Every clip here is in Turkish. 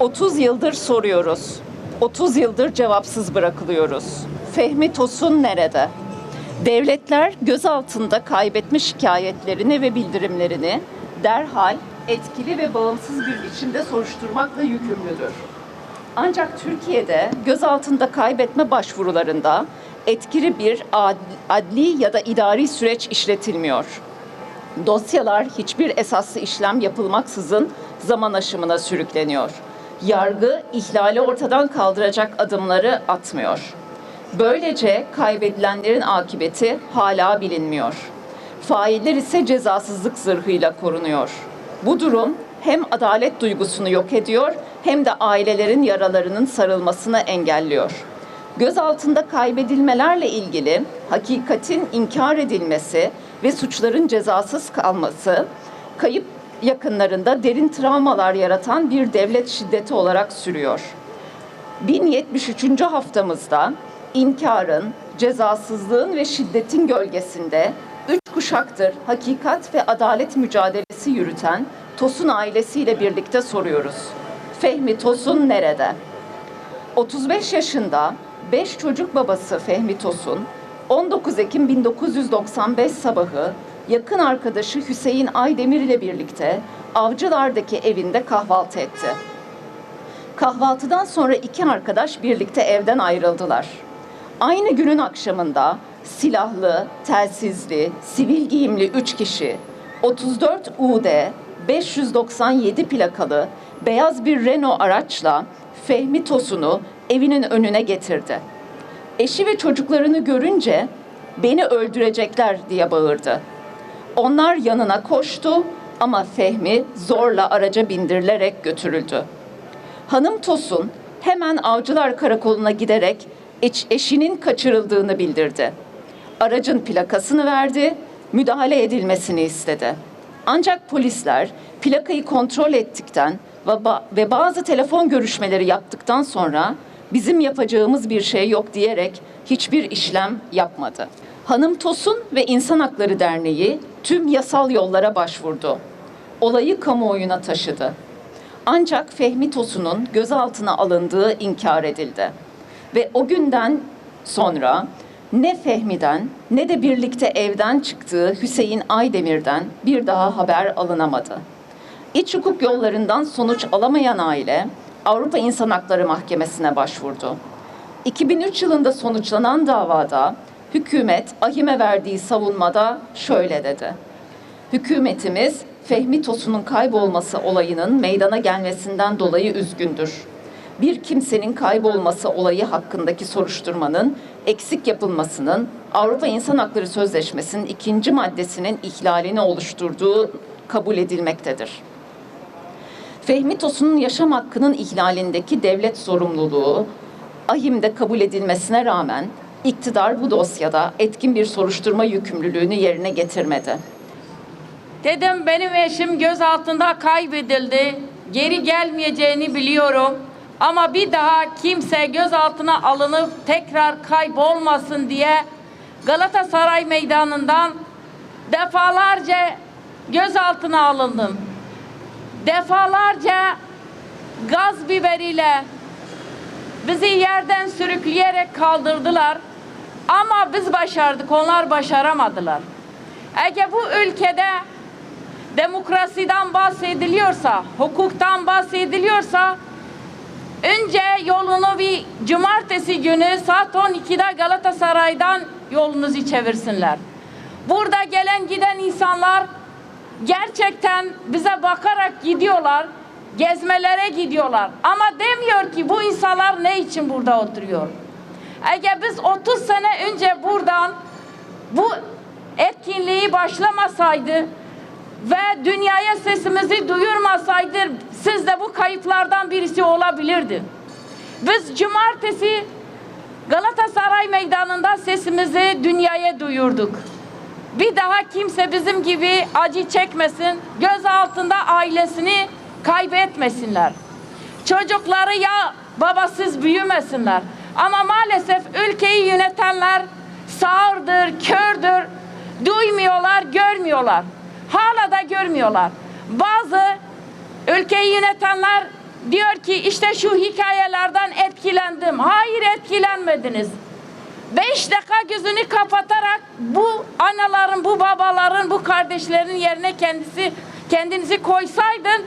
30 yıldır soruyoruz. 30 yıldır cevapsız bırakılıyoruz. Fehmi Tosun nerede? Devletler gözaltında kaybetme şikayetlerini ve bildirimlerini derhal etkili ve bağımsız bir biçimde soruşturmakla yükümlüdür. Ancak Türkiye'de gözaltında kaybetme başvurularında etkili bir ad- adli ya da idari süreç işletilmiyor. Dosyalar hiçbir esaslı işlem yapılmaksızın zaman aşımına sürükleniyor. Yargı ihlali ortadan kaldıracak adımları atmıyor. Böylece kaybedilenlerin akıbeti hala bilinmiyor. Failler ise cezasızlık zırhıyla korunuyor. Bu durum hem adalet duygusunu yok ediyor hem de ailelerin yaralarının sarılmasını engelliyor. Gözaltında kaybedilmelerle ilgili hakikatin inkar edilmesi ve suçların cezasız kalması kayıp yakınlarında derin travmalar yaratan bir devlet şiddeti olarak sürüyor. 1073. haftamızda inkarın, cezasızlığın ve şiddetin gölgesinde üç kuşaktır hakikat ve adalet mücadelesi yürüten Tosun ailesiyle birlikte soruyoruz. Fehmi Tosun nerede? 35 yaşında 5 çocuk babası Fehmi Tosun, 19 Ekim 1995 sabahı yakın arkadaşı Hüseyin Aydemir ile birlikte Avcılar'daki evinde kahvaltı etti. Kahvaltıdan sonra iki arkadaş birlikte evden ayrıldılar. Aynı günün akşamında silahlı, telsizli, sivil giyimli üç kişi 34 UD 597 plakalı beyaz bir Renault araçla Fehmi Tosun'u evinin önüne getirdi. Eşi ve çocuklarını görünce beni öldürecekler diye bağırdı. Onlar yanına koştu ama Fehmi zorla araca bindirilerek götürüldü. Hanım Tosun hemen Avcılar Karakolu'na giderek eş- eşinin kaçırıldığını bildirdi. Aracın plakasını verdi, müdahale edilmesini istedi. Ancak polisler plakayı kontrol ettikten ve bazı telefon görüşmeleri yaptıktan sonra bizim yapacağımız bir şey yok diyerek hiçbir işlem yapmadı. Hanım Tosun ve İnsan Hakları Derneği tüm yasal yollara başvurdu. Olayı kamuoyuna taşıdı. Ancak Fehmi Tosun'un gözaltına alındığı inkar edildi. Ve o günden sonra ne Fehmi'den ne de birlikte evden çıktığı Hüseyin Aydemir'den bir daha haber alınamadı. İç hukuk yollarından sonuç alamayan aile Avrupa İnsan Hakları Mahkemesi'ne başvurdu. 2003 yılında sonuçlanan davada hükümet ahime verdiği savunmada şöyle dedi. Hükümetimiz Fehmi Tosun'un kaybolması olayının meydana gelmesinden dolayı üzgündür. Bir kimsenin kaybolması olayı hakkındaki soruşturmanın eksik yapılmasının Avrupa İnsan Hakları Sözleşmesi'nin ikinci maddesinin ihlalini oluşturduğu kabul edilmektedir. Fehmi Tosun'un yaşam hakkının ihlalindeki devlet sorumluluğu ahimde kabul edilmesine rağmen iktidar bu dosyada etkin bir soruşturma yükümlülüğünü yerine getirmedi. Dedim benim eşim gözaltında kaybedildi. Geri gelmeyeceğini biliyorum. Ama bir daha kimse gözaltına alınıp tekrar kaybolmasın diye Galatasaray meydanından defalarca gözaltına alındım. Defalarca gaz biberiyle bizi yerden sürükleyerek kaldırdılar. Ama biz başardık, onlar başaramadılar. Eğer bu ülkede demokrasiden bahsediliyorsa, hukuktan bahsediliyorsa önce yolunu bir cumartesi günü saat 12'de Galatasaray'dan yolunuzu çevirsinler. Burada gelen giden insanlar gerçekten bize bakarak gidiyorlar, gezmelere gidiyorlar. Ama demiyor ki bu insanlar ne için burada oturuyor? Eğer biz 30 sene önce buradan bu etkinliği başlamasaydı ve dünyaya sesimizi duyurmasaydı siz de bu kayıplardan birisi olabilirdi. Biz cumartesi Galatasaray Meydanı'nda sesimizi dünyaya duyurduk. Bir daha kimse bizim gibi acı çekmesin, göz altında ailesini kaybetmesinler. Çocukları ya babasız büyümesinler. Ama maalesef ülkeyi yönetenler sağırdır, kördür, duymuyorlar, görmüyorlar. Hala da görmüyorlar. Bazı ülkeyi yönetenler diyor ki işte şu hikayelerden etkilendim. Hayır etkilenmediniz. Beş dakika gözünü kapatarak bu anaların, bu babaların, bu kardeşlerin yerine kendisi kendinizi koysaydın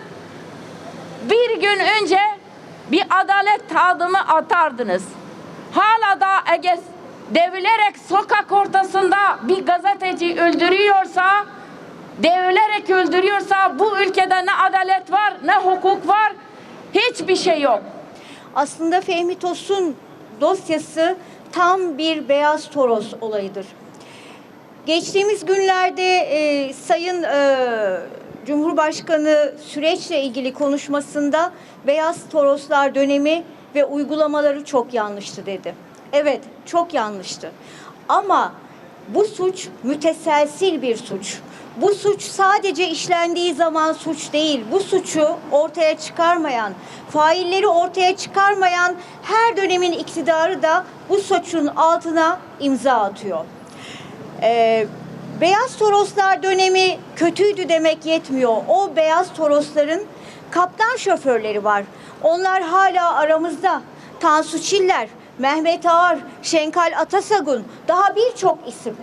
bir gün önce bir adalet adımı atardınız. Eğer devrilerek sokak ortasında bir gazeteci öldürüyorsa, devrilerek öldürüyorsa bu ülkede ne adalet var, ne hukuk var, hiçbir şey yok. Aslında Fehmi Tosun dosyası tam bir beyaz toros olayıdır. Geçtiğimiz günlerde e, Sayın e, Cumhurbaşkanı süreçle ilgili konuşmasında beyaz toroslar dönemi ve uygulamaları çok yanlıştı dedi. Evet, çok yanlıştı. Ama bu suç müteselsil bir suç. Bu suç sadece işlendiği zaman suç değil. Bu suçu ortaya çıkarmayan, failleri ortaya çıkarmayan her dönemin iktidarı da bu suçun altına imza atıyor. Ee, beyaz Toroslar dönemi kötüydü demek yetmiyor. O beyaz Torosların kaptan şoförleri var. Onlar hala aramızda. Tansu Çiller, Mehmet Ağar, Şenkal Atasagun, daha birçok isim.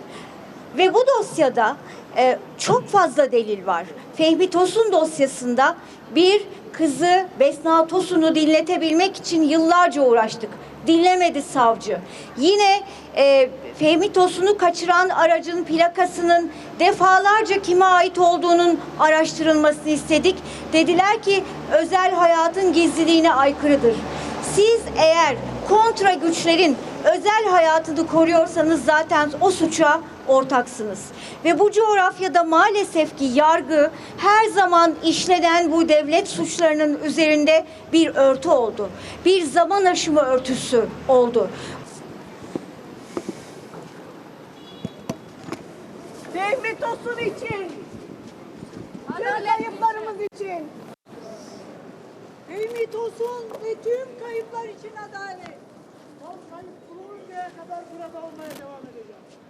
Ve bu dosyada e, çok fazla delil var. Fehmi Tosun dosyasında bir kızı Besna Tosun'u dinletebilmek için yıllarca uğraştık. Dinlemedi savcı. Yine e, Fehmi Tosun'u kaçıran aracın plakasının defalarca kime ait olduğunun araştırılmasını istedik. Dediler ki özel hayatın gizliliğine aykırıdır. Siz eğer kontra güçlerin özel hayatını koruyorsanız zaten o suça ortaksınız. Ve bu coğrafyada maalesef ki yargı her zaman işlenen bu devlet suçlarının üzerinde bir örtü oldu. Bir zaman aşımı örtüsü oldu. Fehmi Tosun için. Tüm kayıplarımız için. Fehmi Tosun ve tüm kayıplar için adalet. Son kayıp bulununcaya kadar burada olmaya devam edeceğiz.